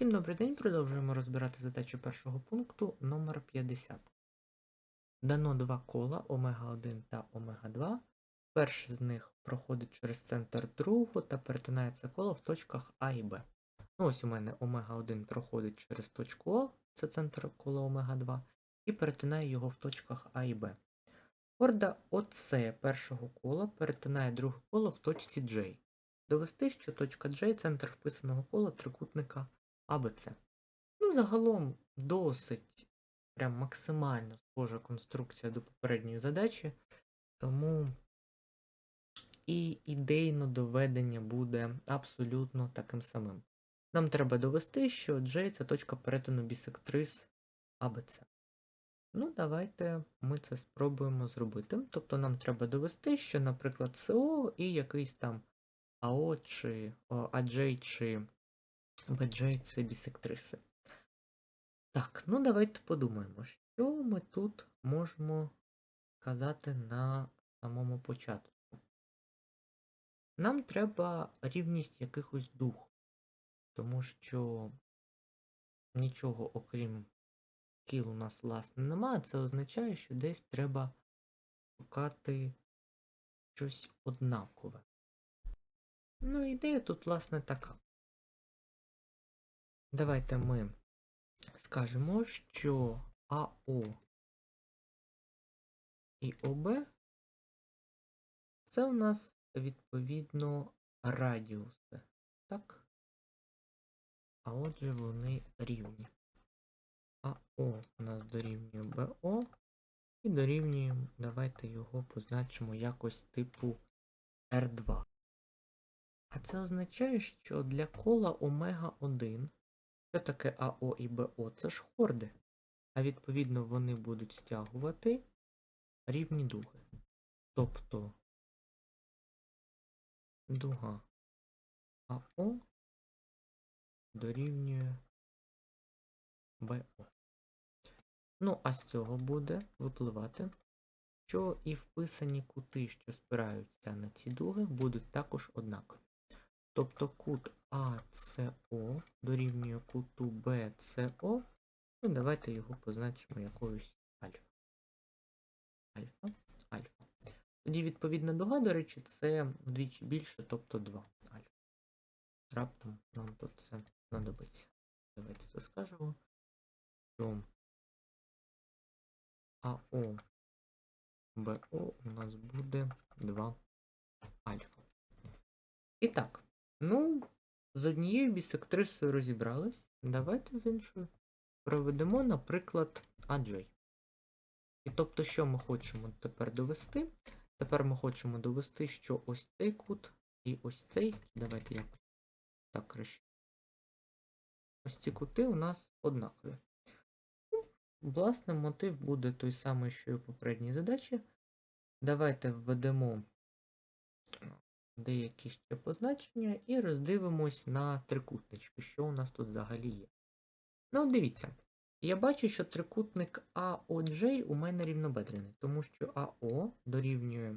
Всім добрий день, продовжуємо розбирати задачу першого пункту номер 50. Дано два кола омега-1 та омега-2. Перше з них проходить через центр другого та перетинає це коло в точках А і Б. Ну, ось у мене омега-1 проходить через точку О, це центр кола омега-2, і перетинає його в точках А і Б. Орда ОС першого кола перетинає друге коло в точці J. Довести, що точка J центр вписаного кола трикутника АБЦ. Ну, загалом досить прям максимально схожа конструкція до попередньої задачі, тому і ідейно доведення буде абсолютно таким самим. Нам треба довести, що J це точка перетину бісектрис АБЦ. Ну, давайте ми це спробуємо зробити. Тобто нам треба довести, що, наприклад, СО і якийсь там АО чи АJ чи BJ це бісектриси. Так, ну давайте подумаємо, що ми тут можемо казати на самому початку. Нам треба рівність якихось дух, тому що нічого окрім кіл у нас, власне, немає. Це означає, що десь треба шукати щось однакове. Ну, ідея тут, власне, така. Давайте ми скажемо, що АО і ОБ це у нас відповідно радіуси, так? А отже, вони рівні. АО у нас дорівнює БО і дорівнюємо, давайте його позначимо якось типу R2. А це означає, що для кола омега 1 що таке АО і БО? Це ж хорди. А відповідно вони будуть стягувати рівні дуги. Тобто дуга АО дорівнює БО. Ну, а з цього буде випливати, що і вписані кути, що спираються на ці дуги, будуть також однакові. Тобто кут АСО дорівнює куту БСО. Ну, давайте його позначимо якоюсь альфа. Альфа, альфа. Тоді відповідна дуга, до речі, це вдвічі більше, тобто 2 альфа. Раптом нам тут це знадобиться. Давайте це скажемо. Що АО БО у нас буде 2 альфа. І так. Ну, з однією бісектрисою розібрались. Давайте з іншою проведемо, наприклад, AJ. І тобто, що ми хочемо тепер довести? Тепер ми хочемо довести, що ось цей кут і ось цей. Давайте якось так краще. Ось ці кути у нас однакові. Ну, власне, мотив буде той самий, що і у попередній задачі. Давайте введемо деякі ще позначення і роздивимось на трикутнички, що у нас тут взагалі є. Ну, дивіться, я бачу, що трикутник AOJ у мене рівнобедрений, тому що АО дорівнює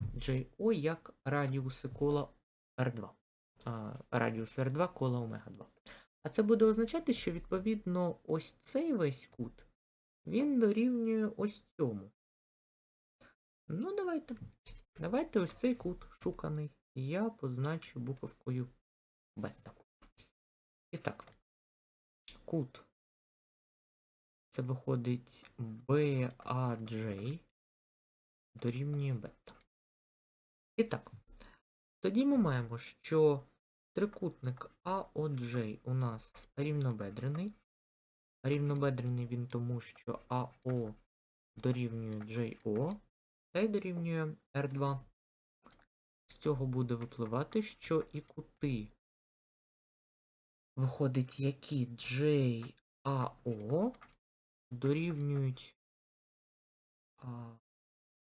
JO як радіуси кола R2. А, радіус R2 кола омега 2. А це буде означати, що відповідно ось цей весь кут, він дорівнює ось цьому. Ну, давайте. Давайте ось цей кут шуканий. Я позначу буковкою бета. І так, кут. Це виходить BAJ дорівнює бета. І так, тоді ми маємо, що трикутник AOJ у нас рівнобедрений. Рівнобедрений він тому, що АО дорівнює JO та дорівнює R2. З цього буде випливати, що і кути виходить, які JAO дорівнюють а,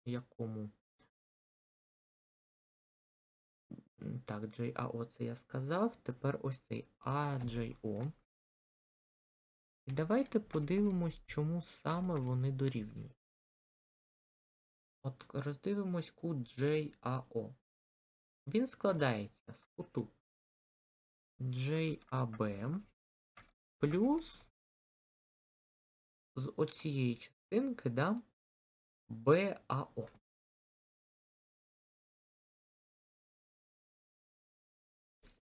якому? Так, JAO це я сказав. Тепер ось цей AJO. І давайте подивимось, чому саме вони дорівнюють. От роздивимось кут JAO. Він складається з куту JAB плюс з оцієї частинки, да, БАО.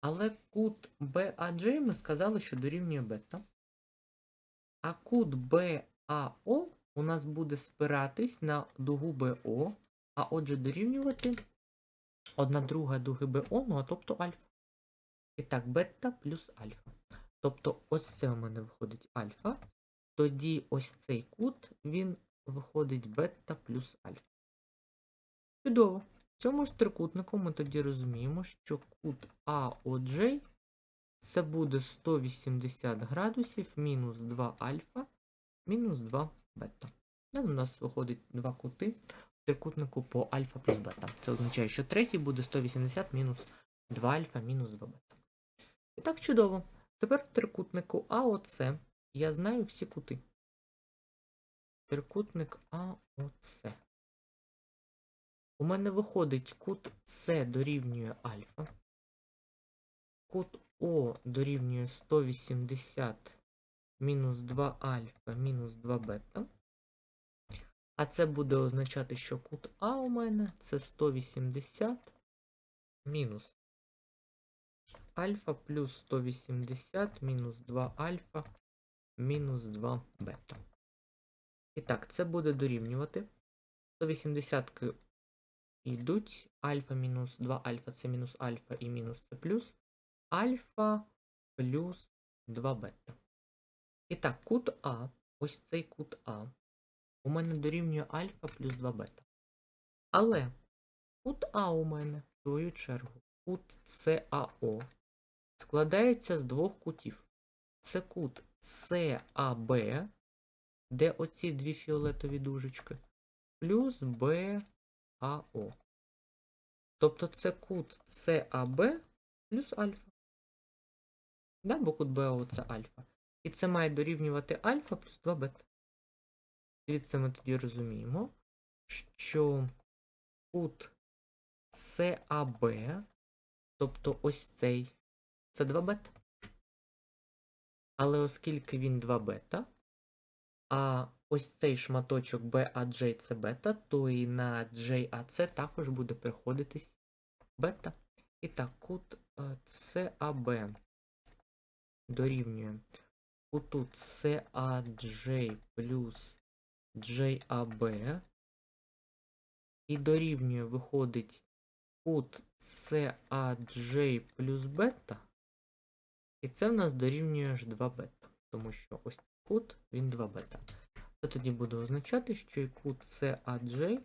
Але кут BAJ ми сказали, що дорівнює бета. А кут BAO у нас буде спиратись на дугу BO, а отже дорівнювати одна друга дуги BO, ну а тобто альфа. І так, бета плюс альфа. Тобто ось це у мене виходить альфа. Тоді ось цей кут, він виходить бета плюс альфа. Чудово. В цьому ж трикутнику ми тоді розуміємо, що кут AOJ це буде 180 градусів мінус 2 альфа мінус 2 бета. У нас виходить два кути трикутнику по альфа плюс бета. Це означає, що третій буде 180 мінус 2 альфа мінус 2 бета. І так чудово. Тепер в трикутнику АОЦ я знаю всі кути. Трикутник АОЦ. У мене виходить кут С дорівнює альфа. Кут О дорівнює 180 мінус 2 альфа мінус 2 бета. А це буде означати, що кут А у мене це 180 мінус альфа плюс 180 мінус 2 альфа мінус 2 бета. І так, це буде дорівнювати. 180 йдуть. Альфа мінус 2 альфа це мінус альфа і мінус це плюс. Альфа плюс 2 бета. І так, кут А, ось цей кут А, у мене дорівнює альфа плюс 2 бета. Але кут А у мене, в свою чергу, кут САО складається з двох кутів. Це кут САБ, де оці дві фіолетові дужечки, плюс БАО. Тобто це кут САБ плюс альфа. Да, бо кут БАО це альфа. І це має дорівнювати альфа плюс 2 бета. Звідси ми тоді розуміємо, що кут САБ, тобто ось цей, це 2 бета. Але оскільки він 2 бета, а ось цей шматочок BAJ це бета, то і на JAC також буде приходитись бета. І так, кут CAB дорівнює куту CAJ плюс JAB. І дорівнює виходить кут CAJ плюс бета. І це в нас дорівнює аж 2 бета. Тому що ось кут, він 2 бета. Це тоді буде означати, що і кут CAJ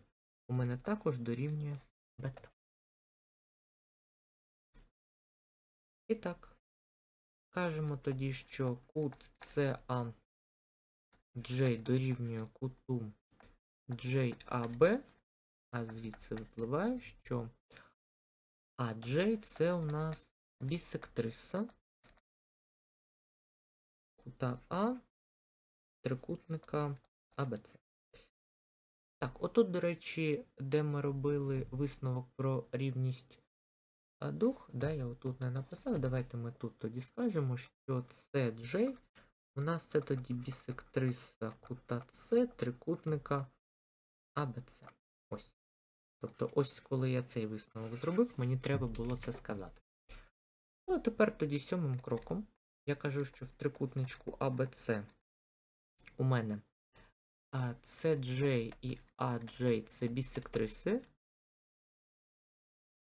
у мене також дорівнює бета. І так, кажемо тоді, що кут CAJ дорівнює куту JAB, а звідси випливає, що AJ це у нас бісектриса кута А трикутника АБЦ. Так, отут, до речі, де ми робили висновок про рівність дух, да, я отут не написав. Давайте ми тут тоді скажемо, що це J у нас це тоді бісектриса кута С трикутника АБЦ. Ось. Тобто, ось коли я цей висновок зробив, мені треба було це сказати. Ну, а тепер тоді сьомим кроком я кажу, що в трикутничку ABC у мене CJ і AJ це бісектриси.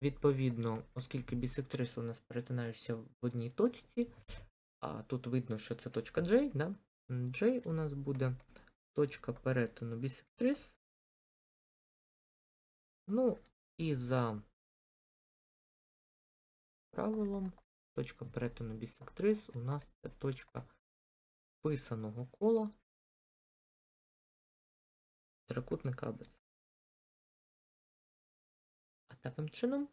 Відповідно, оскільки бісектриси у нас перетинаються в одній точці, а тут видно, що це точка J, да? J у нас буде точка перетину бісектрис. Ну, і за правилом, точка перетину бісектрис у нас це точка писаного кола трикутника АБЦ. Таким чином,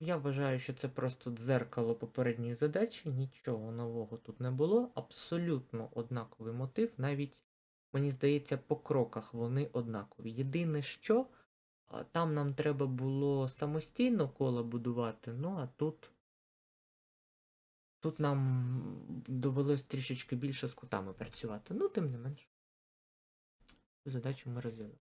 я вважаю, що це просто дзеркало попередньої задачі, нічого нового тут не було. Абсолютно однаковий мотив, навіть, мені здається, по кроках вони однакові. Єдине, що там нам треба було самостійно коло будувати, ну а тут. Тут нам довелось трішечки більше з кутами працювати. Ну, тим не менш. Цю задачу ми розв'язали.